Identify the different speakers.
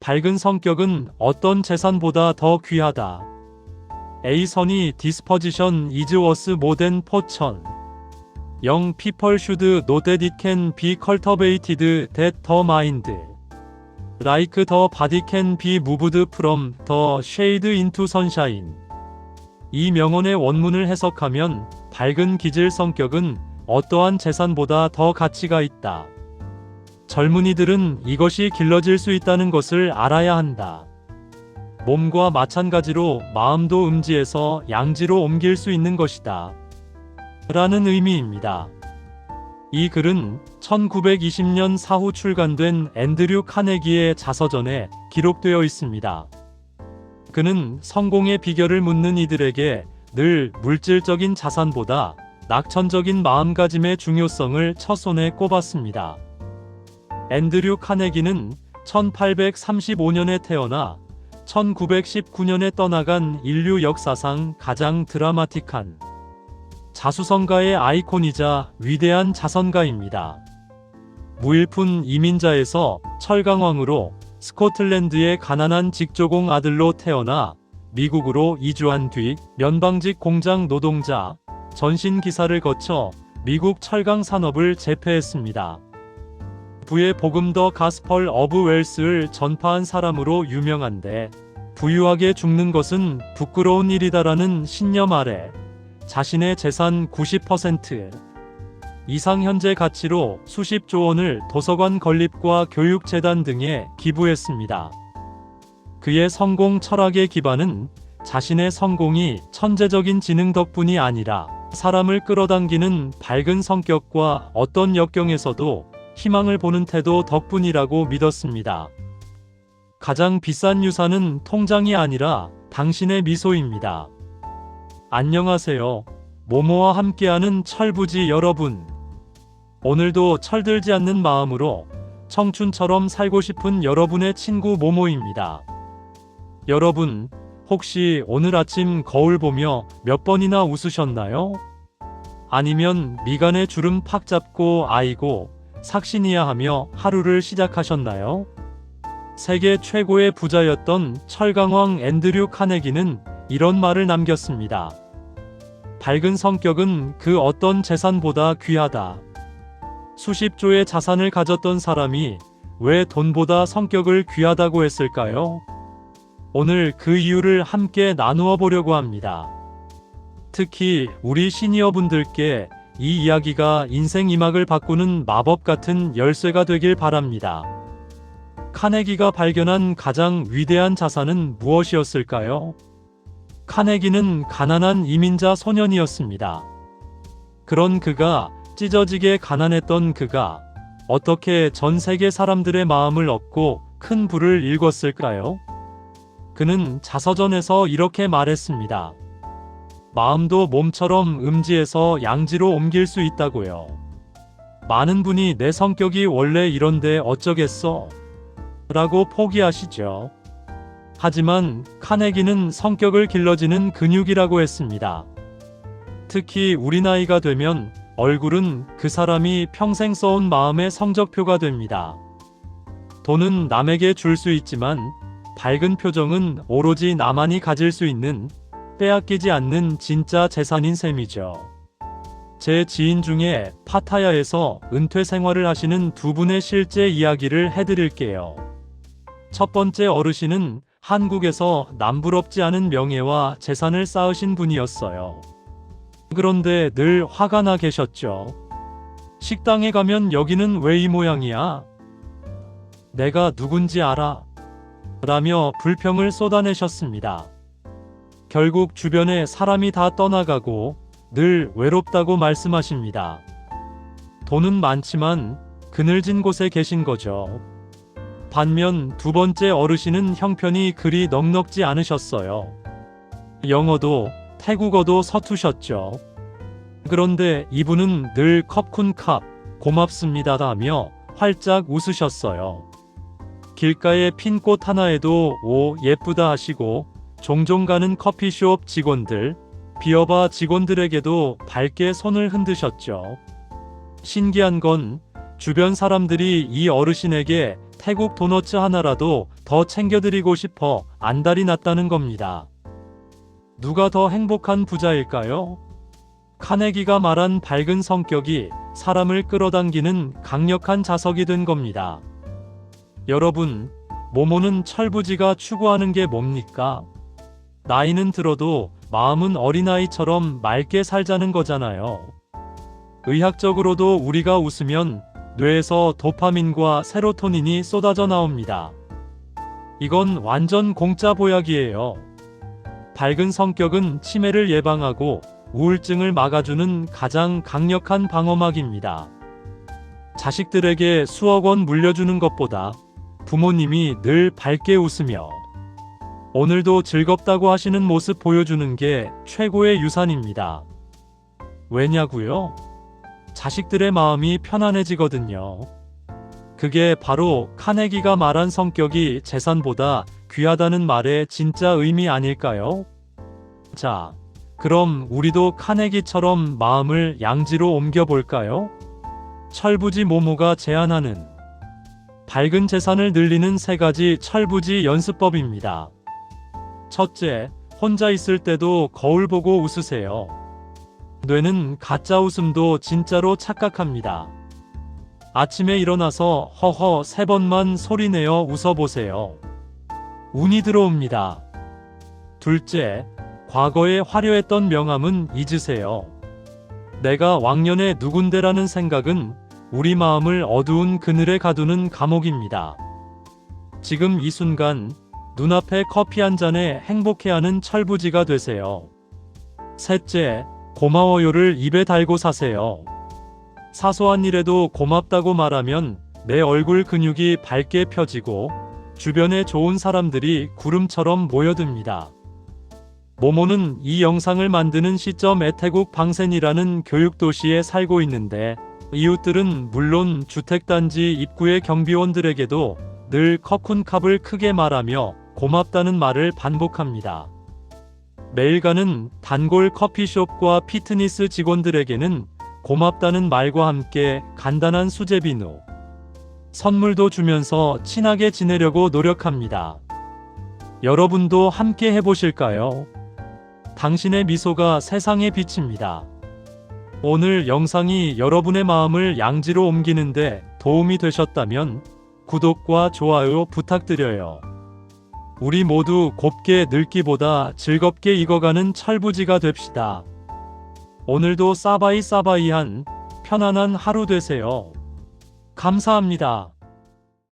Speaker 1: 밝은 성격은 어떤 재산보다 더 귀하다. Disposition is worth more than 포천. 영 can be cultivated that the mind. Like the body can be moved from the shade into sunshine. 이 명언의 원문을 해석하면 밝은 기질 성격은 어떠한 재산보다 더 가치가 있다. 젊은이들은 이것이 길러질 수 있다는 것을 알아야 한다. 몸과 마찬가지로 마음도 음지에서 양지로 옮길 수 있는 것이다. 라는 의미입니다. 이 글은 1920년 사후 출간된 앤드류 카네기의 자서전에 기록되어 있습니다. 그는 성공의 비결을 묻는 이들에게 늘 물질적인 자산보다 낙천적인 마음가짐의 중요성을 첫손에 꼽았습니다. 앤드류 카네기는 1835년에 태어나 1919년에 떠나간 인류 역사상 가장 드라마틱한 자수성가의 아이콘이자 위대한 자선가입니다. 무일푼 이민자에서 철강왕으로 스코틀랜드의 가난한 직조공 아들로 태어나 미국으로 이주한 뒤 면방직 공장 노동자, 전신 기사를 거쳐 미국 철강 산업을 재패했습니다. 부의 복음 더 가스펄 어브 웰스를 전파한 사람으로 유명한데 부유하게 죽는 것은 부끄러운 일이다라는 신념 아래 자신의 재산 90% 이상 현재 가치로 수십조 원을 도서관 건립과 교육재단 등에 기부했습니다. 그의 성공 철학의 기반은 자신의 성공이 천재적인 지능 덕분이 아니라 사람을 끌어당기는 밝은 성격과 어떤 역경에서도 희망을 보는 태도 덕분이라고 믿었습니다. 가장 비싼 유산은 통장이 아니라 당신의 미소입니다. 안녕하세요. 모모와 함께하는 철부지 여러분. 오늘도 철들지 않는 마음으로 청춘처럼 살고 싶은 여러분의 친구 모모입니다. 여러분, 혹시 오늘 아침 거울 보며 몇 번이나 웃으셨나요? 아니면 미간에 주름 팍 잡고 아이고, 삭신이야 하며 하루를 시작하셨나요? 세계 최고의 부자였던 철강왕 앤드류 카네기는 이런 말을 남겼습니다. 밝은 성격은 그 어떤 재산보다 귀하다. 수십조의 자산을 가졌던 사람이 왜 돈보다 성격을 귀하다고 했을까요? 오늘 그 이유를 함께 나누어 보려고 합니다. 특히 우리 시니어분들께 이 이야기가 인생 이막을 바꾸는 마법 같은 열쇠가 되길 바랍니다. 카네기가 발견한 가장 위대한 자산은 무엇이었을까요? 카네기는 가난한 이민자 소년이었습니다. 그런 그가 찢어지게 가난했던 그가 어떻게 전 세계 사람들의 마음을 얻고 큰 부를 일궜을까요? 그는 자서전에서 이렇게 말했습니다. 마음도 몸처럼 음지에서 양지로 옮길 수 있다고요. 많은 분이 내 성격이 원래 이런데 어쩌겠어? 라고 포기하시죠. 하지만 카네기는 성격을 길러지는 근육이라고 했습니다. 특히 우리 나이가 되면 얼굴은 그 사람이 평생 써온 마음의 성적표가 됩니다. 돈은 남에게 줄 수 있지만 밝은 표정은 오로지 나만이 가질 수 있는 빼앗기지 않는 진짜 재산인 셈이죠. 제 지인 중에 파타야에서 은퇴 생활을 하시는 두 분의 실제 이야기를 해드릴게요. 첫 번째 어르신은 한국에서 남부럽지 않은 명예와 재산을 쌓으신 분이었어요. 그런데 늘 화가 나 계셨죠. 식당에 가면 여기는 왜 이 모양이야? 내가 누군지 알아. 라며 불평을 쏟아내셨습니다. 결국 주변에 사람이 다 떠나가고 늘 외롭다고 말씀하십니다. 돈은 많지만 그늘진 곳에 계신 거죠. 반면 두 번째 어르신은 형편이 그리 넉넉지 않으셨어요. 영어도 태국어도 서투셨죠. 그런데 이분은 늘 컵쿤캅 고맙습니다라며 활짝 웃으셨어요. 길가에 핀 꽃 하나에도 오 예쁘다 하시고 종종 가는 커피숍 직원들, 비어바 직원들에게도 밝게 손을 흔드셨죠. 신기한 건 주변 사람들이 이 어르신에게 태국 도너츠 하나라도 더 챙겨드리고 싶어 안달이 났다는 겁니다. 누가 더 행복한 부자일까요? 카네기가 말한 밝은 성격이 사람을 끌어당기는 강력한 자석이 된 겁니다. 여러분, 모모는 철부지가 추구하는 게 뭡니까? 나이는 들어도 마음은 어린아이처럼 맑게 살자는 거잖아요. 의학적으로도 우리가 웃으면 뇌에서 도파민과 세로토닌이 쏟아져 나옵니다. 이건 완전 공짜 보약이에요. 밝은 성격은 치매를 예방하고 우울증을 막아주는 가장 강력한 방어막입니다. 자식들에게 수억 원 물려주는 것보다 부모님이 늘 밝게 웃으며 오늘도 즐겁다고 하시는 모습 보여주는 게 최고의 유산입니다. 왜냐고요? 자식들의 마음이 편안해지거든요. 그게 바로 카네기가 말한 성격이 재산보다 귀하다는 말의 진짜 의미 아닐까요? 자, 그럼 우리도 카네기처럼 마음을 양지로 옮겨볼까요? 철부지 모모가 제안하는 밝은 재산을 늘리는 세 가지 철부지 연습법입니다. 첫째, 혼자 있을 때도 거울 보고 웃으세요. 뇌는 가짜 웃음도 진짜로 착각합니다. 아침에 일어나서 허허 세 번만 소리내어 웃어보세요. 운이 들어옵니다. 둘째, 과거에 화려했던 명함은 잊으세요. 내가 왕년의 누군데라는 생각은 우리 마음을 어두운 그늘에 가두는 감옥입니다. 지금 이 순간 눈앞에 커피 한 잔에 행복해하는 철부지가 되세요. 셋째, 고마워요를 입에 달고 사세요. 사소한 일에도 고맙다고 말하면 내 얼굴 근육이 밝게 펴지고 주변에 좋은 사람들이 구름처럼 모여듭니다. 모모는 이 영상을 만드는 시점 애태국 방센이라는 교육도시에 살고 있는데 이웃들은 물론 주택단지 입구의 경비원들에게도 늘 커쿤캅을 크게 말하며 고맙다는 말을 반복합니다. 매일 가는 단골 커피숍과 피트니스 직원들에게는 고맙다는 말과 함께 간단한 수제 비누, 선물도 주면서 친하게 지내려고 노력합니다. 여러분도 함께 해보실까요? 당신의 미소가 세상에 비칩니다. 오늘 영상이 여러분의 마음을 양지로 옮기는데 도움이 되셨다면 구독과 좋아요 부탁드려요. 우리 모두 곱게 늙기보다 즐겁게 익어가는 철부지가 됩시다. 오늘도 사바이 사바이한 편안한 하루 되세요. 감사합니다.